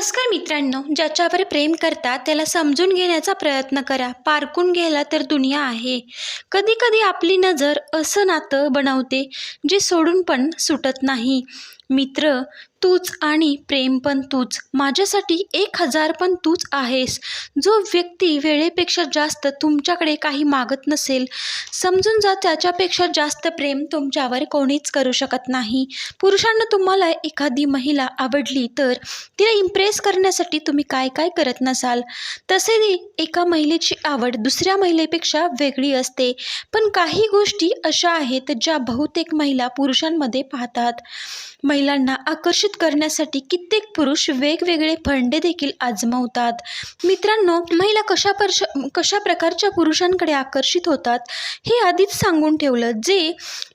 नमस्कार मित्रांनो ज्याच्यावर प्रेम करता त्याला समजून घेण्याचा प्रयत्न करा. पारखून घ्यायला तर दुनिया आहे. कधी कधी आपली नजर असं नातं बनवते जे सोडून पण सुटत नाही. मित्र तूच आणि प्रेम पण तूच. माझ्यासाठी एक हजार पण तूच आहेस. जो व्यक्ती वेळेपेक्षा जास्त तुमच्याकडे काही मागत नसेल समजून जा त्याच्यापेक्षा जास्त प्रेम तुमच्यावर कोणीच करू शकत नाही. पुरुषांना तुम्हाला एखादी महिला आवडली तर तिला इम्प्रेस करण्यासाठी तुम्ही काय काय करत नसाल. तसे एका महिलेची आवड दुसऱ्या महिलेपेक्षा वेगळी असते. पण काही गोष्टी अशा आहेत ज्या बहुतेक महिला पुरुषांमध्ये पाहतात. महिलांना आकर्षित करण्यासाठी कित्येक पुरुष वेगवेगळे फंडे देखील आजमावतात. मित्रांनो महिला कशा परश कशा प्रकारच्या पुरुषांकडे आकर्षित होतात हे आधीच सांगून ठेवलं जे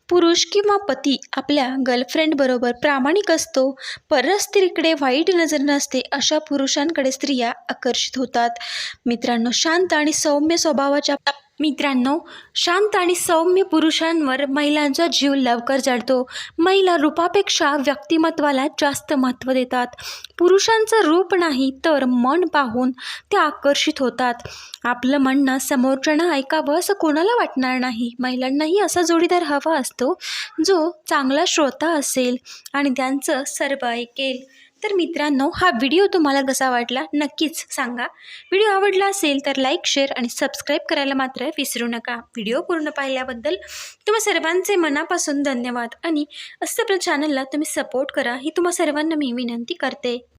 पुरुष किंवा पती आपल्या गर्लफ्रेंडबरोबर प्रामाणिक असतो परस्त्रीकडे वाईट नजर नसते अशा पुरुषांकडे स्त्रिया आकर्षित होतात. मित्रांनो शांत आणि सौम्य स्वभावाच्या मित्रांनो शांत आणि सौम्य पुरुषांवर महिलांचा जीव लवकर जडतो महिला रूपापेक्षा व्यक्तिमत्वाला जास्त महत्त्व देतात. पुरुषांचं रूप नाही तर मन पाहून ते आकर्षित होतात. आपलं म्हणणं समोरच्यानं ऐकावं असं कोणाला वाटणार नाही. महिलांनाही असा जोडीदार हवा असतो जो चांगला श्रोता असेल आणि त्यांचं सर्व ऐकेल. तर मित्रांनो हा व्हिडिओ तुम्हाला कसा वाटला नक्कीच सांगा. व्हिडिओ आवडला असेल तर लाईक शेअर आणि सबस्क्राईब करायला मात्र विसरू नका. व्हिडिओ पूर्ण पाहिल्याबद्दल तुम्हा सर्वांचे मनापासून धन्यवाद आणि असं आपल्या चॅनलला तुम्ही सपोर्ट करा ही तुम्हा सर्वांना मी विनंती करते.